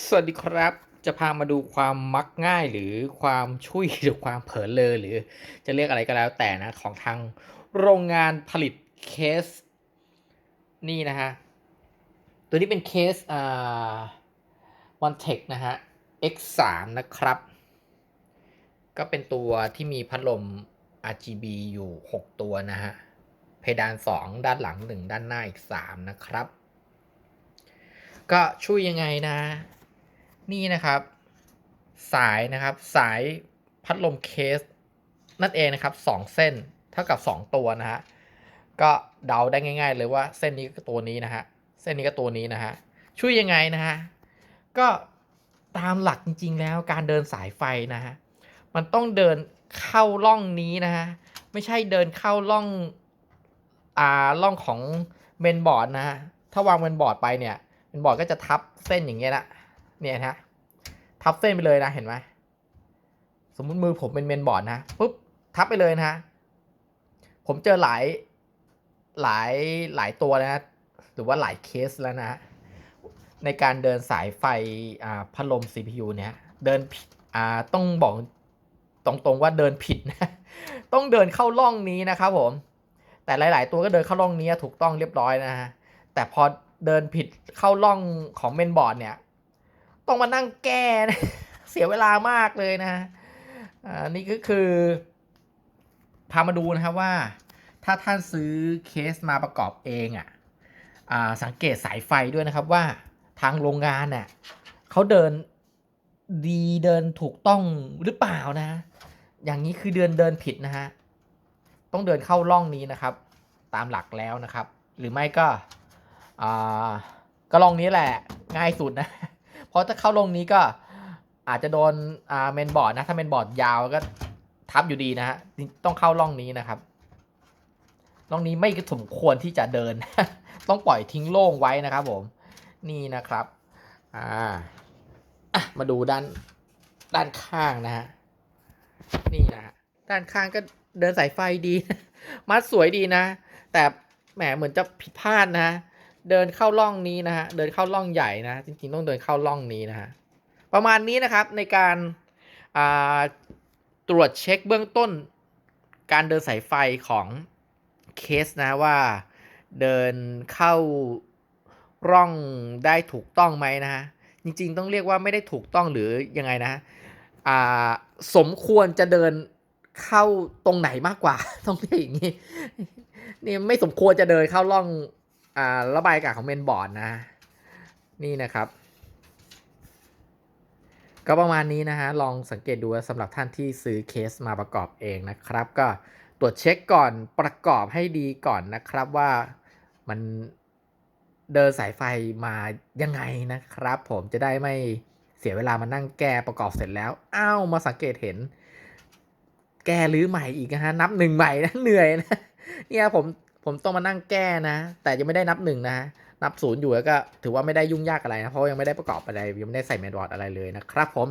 สวัสดีครับ จะพามาดูความมักง่ายหรือความชุยหรือความเผลอเลอหรือจะเรียกอะไรก็แล้วแต่นะ ของทางโรงงานผลิตเคส นี่นะฮะ ตัวนี้เป็นเคสอ่า one tech นะฮะ X3 นะครับ ก็เป็นตัวที่มีพัดลม RGB อยู่ 6 ตัวนะฮะ เพดาน 2 ด้านหลัง 1 ด้านหน้าอีก 3 นะครับก็ช่วยยังไงนะ นี่นะครับ สายนะครับ สายพัดลมเคส นั่นเองนะครับสองเส้นเท่ากับ 2 ตัวนะฮะก็เดาได้ง่าย ๆ เลยว่าเส้นนี้ก็ตัวนี้นะฮะเส้นนี้ก็ตัวนี้นะฮะช่วยยังไงนะฮะก็ตามหลักจริง ๆ แล้วการเดินสายไฟนะฮะมันต้องเดินเข้าร่องนี้นะฮะไม่ใช่เดินเข้าร่องอ่าร่องของเมนบอร์ดนะฮะถ้าวางเมนบอร์ดไปเนี่ยเมนบอร์ดก็จะทับเส้นอย่างเงี้ยนะ เนี่ยนะทับเส้นไปเลยนะเห็นไหมสมมุติมือผมเป็นเมนบอร์ดนะปุ๊บทับไปเลยนะ ผมเจอหลายหลายหลายตัวนะหรือว่าหลายเคสแล้วนะ ในการเดินสายไฟพัดลม CPU เนี่ยเดินอ่าต้องบอกตรงๆว่าเดินผิดนะ ต้องเดินเข้าร่องนี้นะครับผม แต่หลาย ๆ ตัวก็เดินเข้าร่องนี้ถูกต้องเรียบร้อยนะฮะแต่พอเดินผิดเข้าร่องของเมนบอร์ดเนี่ย ต้องมานั่งแก้นะเสียเวลามากเลยนะอ่านี่ก็คือพามาดูนะครับว่า ถ้าท่านซื้อเคสมาประกอบเองอะอ่าสังเกตสายไฟด้วยนะครับว่าทางโรงงานน่ะเขาเดินดีเดินถูกต้องหรือเปล่านะ อย่างนี้คือเดินเดินผิดนะฮะต้องเดินเข้าร่องนี้นะครับ ตามหลักแล้วนะครับ หรือไม่ก็อ่าก็ร่องนี้แหละง่ายสุดนะ เพราะถ้าเข้าร่องนี้ก็อาจจะโดนอ่าเมนบอร์ดนะถ้าเมนบอร์ดยาวก็ทับอยู่ดีนะฮะต้องเข้าร่องนี้นะครับร่องนี้ไม่สมควรที่จะเดิน ต้องปล่อยทิ้งโล่งไว้นะครับผมนี่นะครับอ่าอะมาดูด้านด้านข้างนะฮะนี่นะด้านข้างก็เดินสายไฟดี มัดสวยดีนะ แต่แหมเหมือนจะผิดพลาดนะ เดินเข้าร่องนี้นะฮะ เดินเข้าร่องใหญ่นะ จริงๆต้องเดินเข้าร่องนี้นะฮะ ประมาณนี้นะครับในการาตรวจเช็คเบื้องต้น การเดินสายไฟของเคสนะว่าเดินเข้าร่องได้ถูกต้องไหมนะฮะ จริงๆต้องเรียกว่าไม่ได้ถูกต้องหรือยังไงนะสมควรจะเดินเข้าตรงไหนมากกว่า ต้องเรียกอย่างนี้นี่ไม่สมควรจะเดินเข้าร่อง อ่าระบายอากาศของเมนบอร์ดนะ นี่นะครับ ก็ประมาณนี้นะฮะ ลองสังเกตดูสำหรับท่านที่ซื้อเคสมาประกอบเองนะครับ ก็ตรวจเช็คก่อนประกอบให้ดีก่อนนะครับว่ามันเดินสายไฟมายังไงนะครับ ผมจะได้ไม่เสียเวลามานั่งแก้ประกอบเสร็จแล้ว อ้าวมาสังเกตเห็น แก้รื้อใหม่อีกนะฮะนับหนึ่งใหม่นะเหนื่อยนะเนี่ยผม ผมต้องมานั่งแก้นะ แต่ยังไม่ได้นับหนึ่งนะนับศูนย์อยู่แล้วก็ถือว่าไม่ได้ยุ่งยากอะไรนะ เพราะยังไม่ได้ประกอบอะไร ยังไม่ได้ใส่แมนวอร์ดอะไรเลยนะครับผม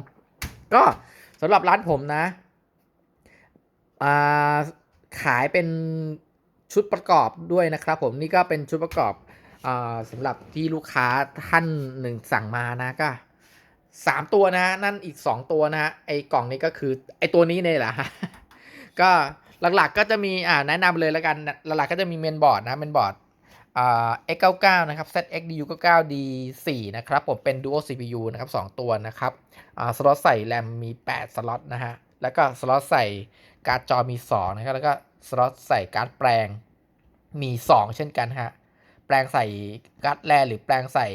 ก็สำหรับร้านผมนะาขายเป็นชุดประกอบด้วยนะครับผมนี่ก็เป็นชุดประกอบอ่าสำหรับที่ลูกค้าท่านหนึ่งสั่งมานะก็สามตัวนะ นั่นอีกสองตัวนะไอ้กล่องนี้ก็คือไอ้ตัวนี้เนี่ยแหละก็ หลักๆก็จะมีอ่าแนะนำเลยแล้วกันหลักๆก็จะมีเมนบอร์ดนะเมนบอร์ดอ่า X99 นะครับ ZXDU99D4 นะครับผมเป็น Dual CPU นะครับ 2 ตัวนะครับอ่าสล็อตใส่แรมมี 8 สล็อตนะฮะแล้วก็สล็อตใส่การ์ดจอมี 2 นะครับ แล้วก็สล็อตใส่การ์ดแปลงมี 2 เช่นกันฮะแปลงใส่การ์ดแรหรือแปลงใส่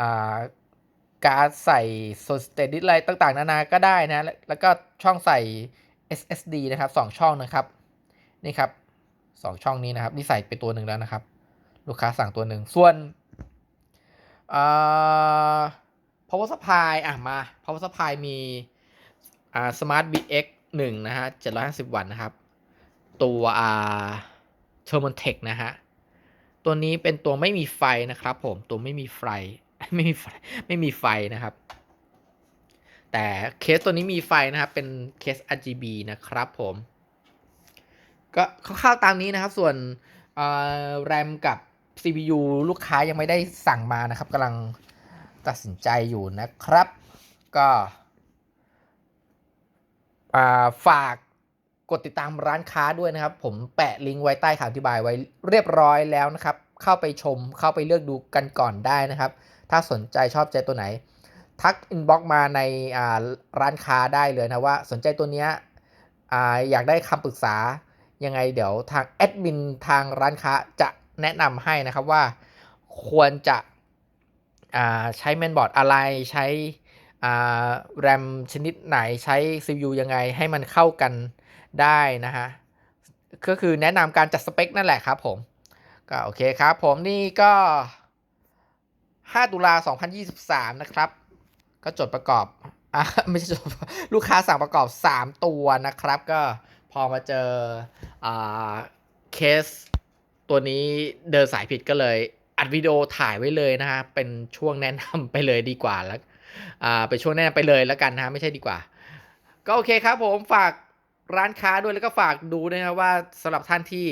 อ่าการ์ดใส่โซสเตดิสอะไรต่างๆ นานาก็ได้นะแล้วก็ช่องใส่ SSD นะครับ2ช่องนะครับนี่ครับ2ช่องนี้นะครับนี่ใส่ไปตัวหนึ่งแล้วนะครับ ลูกค้าสั่งตัวหนึ่งส่วนอ power supply อะมา power supply มีอ่า smart bx 1นะฮะ750 วัตต์นะครับ ตัวอ่า thermaltech นะฮะตัวนี้เป็นตัวไม่มีไฟนะครับผมตัวไม่มีไฟไม่มีไฟไม่มีไฟนะครับ แต่เคสตัวนี้มีไฟนะครับ เป็นเคส RGB นะครับผม ก็คร่าวๆตามนี้นะครับ ส่วนแรมกับ CPU ลูกค้ายังไม่ได้สั่งมานะครับกำลังตัดสินใจอยู่นะครับ ก็ฝากกดติดตามร้านค้าด้วยนะครับ ผมแปะลิงก์ไว้ใต้คำอธิบายไว้เรียบร้อยแล้วนะครับ เข้าไปชมเข้าไปเลือกดูกันก่อนได้นะครับ ถ้าสนใจชอบใจตัวไหน ทักอินบ็อกมาในร้านค้าได้เลยนะว่าสนใจตัวเนี้ยออยากได้คำปรึกษายังไงเดี๋ยวทางแอดมินทางร้านค้าจะแนะนำให้นะครับว่าควรจะใช้แมนบอร์ดอะไรใช้แรมชนิดไหนใช้ CPU ยังไงให้มันเข้ากันได้นะฮะ ก็คือแนะนำการจัดสเปคนั่นแหละครับผม ก็โอเคครับผมนี่ก็ 5 ตุลา 2023 นะครับ ก็จดประกอบอะไม่ใช่จดลูกค้าสั่งประกอบ 3 ตัวนะครับ ก็พอมาเจออ่าเคส ตัวนี้เดินสายผิดก็เลย อัดวิดีโอถ่ายไว้เลยนะฮะเป็นช่วงแนะนำไปเลยดีกว่าแล้วอ่าเป็นช่วงแนะนำไปเลยแล้วกันนะฮะไม่ใช่ดีกว่า ก็โอเคครับผมฝากร้านค้าด้วยแล้วก็ฝากดูด้วยนะว่าสำหรับท่านที่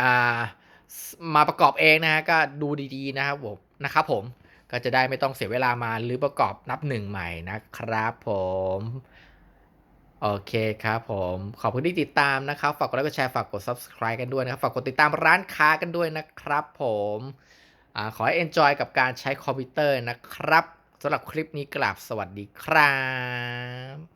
อ่ามาประกอบเองนะฮะก็ดูดีๆนะครับผมนะครับผม ก็จะได้ไม่ต้องเสียเวลามาหรือประกอบนับหนึ่งใหม่นะครับผมโอเคครับผม ขอบคุณที่ติดตามนะครับ ฝากกดไลค์กดแชร์ฝากกด subscribe กันด้วยนะครับ ฝากกดติดตามร้านค้ากันด้วยนะครับผมอขอให้ enjoy กับการใช้คอมพิวเตอร์นะครับสำหรับคลิปนี้กลับสวัสดีครับ